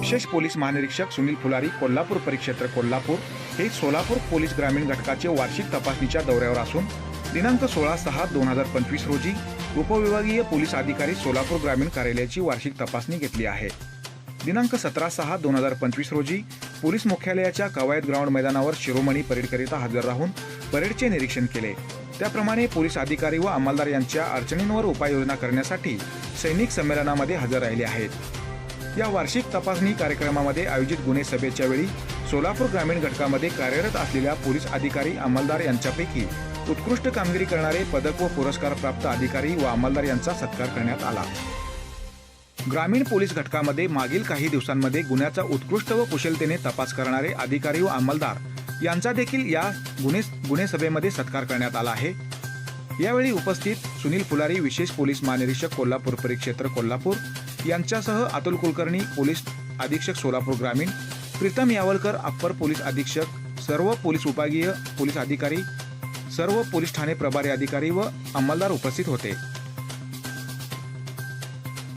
विशेष पोलीस महानिरीक्षक सुनील फुलारी कोल्हापूर परिक्षेत्र कोल्हापूर हे सोलापूर पोलीस ग्रामीण घटकाचे वार्षिक तपासणीच्या दौऱ्यावर असून दिनांक सोळा सहा दोन हजार पंचवीस रोजी उपविभागीय पोलीस अधिकारी सोलापूर ग्रामीण कार्यालयाची वार्षिक तपासणी घेतली आहे. दिनांक सतरा सहा दोन हजार पंचवीस रोजी पोलीस मुख्यालयाच्या कवायत ग्राउंड मैदानावर शिरोमणी परेडकरिता हजर राहून परेडचे निरीक्षण केले. त्याप्रमाणे पोलीस अधिकारी व अंमलदार यांच्या अडचणींवर उपाययोजना करण्यासाठी सैनिक संमेलनामध्ये हजर राहिले आहेत. या वार्षिक तपासणी कार्यक्रमामध्ये आयोजित गुन्हे सभेच्या वेळी सोलापूर ग्रामीण घटकामध्ये कार्यरत असलेल्या पोलीस अधिकारी अंमलदार यांच्यापैकी उत्कृष्ट कामगिरी करणारे पदक व पुरस्कार प्राप्त अधिकारी व अंमलदार यांचा सत्कार करण्यात आला. ग्रामीण पोलीस घटकामध्ये मागील काही दिवसांमध्ये गुन्ह्याचा उत्कृष्ट व कुशलतेने तपास करणारे अधिकारी व अंमलदार यांचा देखील या गुन्हे गुन्हे सभेमध्ये सत्कार करण्यात आला आहे. यावेळी उपस्थित सुनील फुलारी विशेष पोलीस महानिरीक्षक कोल्हापूर परिक्षेत्र कोल्हापूर यांच्यासह अतुल कुलकर्णी पोलीस अधीक्षक सोलापूर ग्रामीण प्रीतम यावलकर अप्पर पोलीस अधीक्षक सर्व पोलीस विभागीय पोलीस अधिकारी सर्व पोलीस ठाणे प्रभारी अधिकारी व अंमलदार उपस्थित होते.